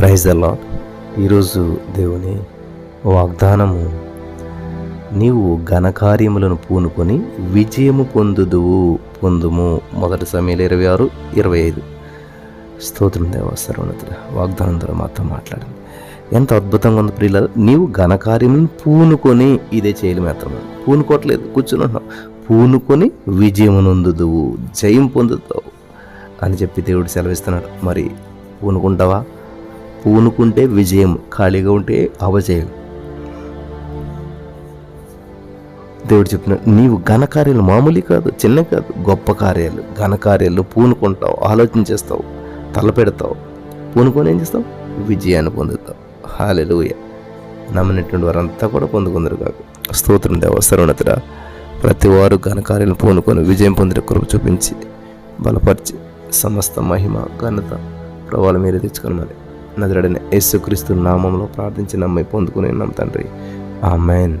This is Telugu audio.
ప్రైజ్ అలా ఈరోజు దేవుని వాగ్దానము నీవు ఘనకార్యములను పూనుకొని విజయము పొందుదువు పొందుము. మొదటి సమయంలో ఇరవై ఆరు ఇరవై ఐదు. స్తోత్రం దేవసరవణతుడ వాగ్దానం ద్వారా మాతో మాట్లాడండి. ఎంత అద్భుతంగా ఉంది ప్రియుల నీవు ఘనకార్యములను పూనుకొని ఇదే చేయలేము మాత్రమే. పూనుకోవట్లేదు కూర్చుని ఉన్నావు. పూనుకొని విజయమునందుదువు జయం పొందుతావు అని చెప్పి దేవుడు సెలవిస్తున్నాడు. మరి పూనుకుంటావా? పూనుకుంటే విజయం ఖాళీగా ఉంటే అవజయం. దేవుడు చెప్పిన నీవు ఘనకార్యాలు మామూలు కాదు చిన్న కాదు గొప్ప కార్యాలు. ఘనకార్యాలు పూనుకుంటావు ఆలోచన చేస్తావు తలపెడతావు. పూనుకొని ఏం చేస్తావు? విజయాన్ని పొందుతావు. హాలెలుయ నమ్మినటువంటి వారంతా కూడా పొందుకుందరు కాదు స్తోత్రం దేవసరోన్నతుడ ప్రతి వారు ఘనకార్యాలను పూనుకొని విజయం పొందిన కృప చూపించి బలపరిచి సమస్త మహిమ ఘనత ప్రభావాలు మీరే తెచ్చుకోనమని నజరడిన యేసుక్రీస్తు నామంలో ప్రార్థించి నమ్మి పొందుకుని తండ్రి. ఆమెన్.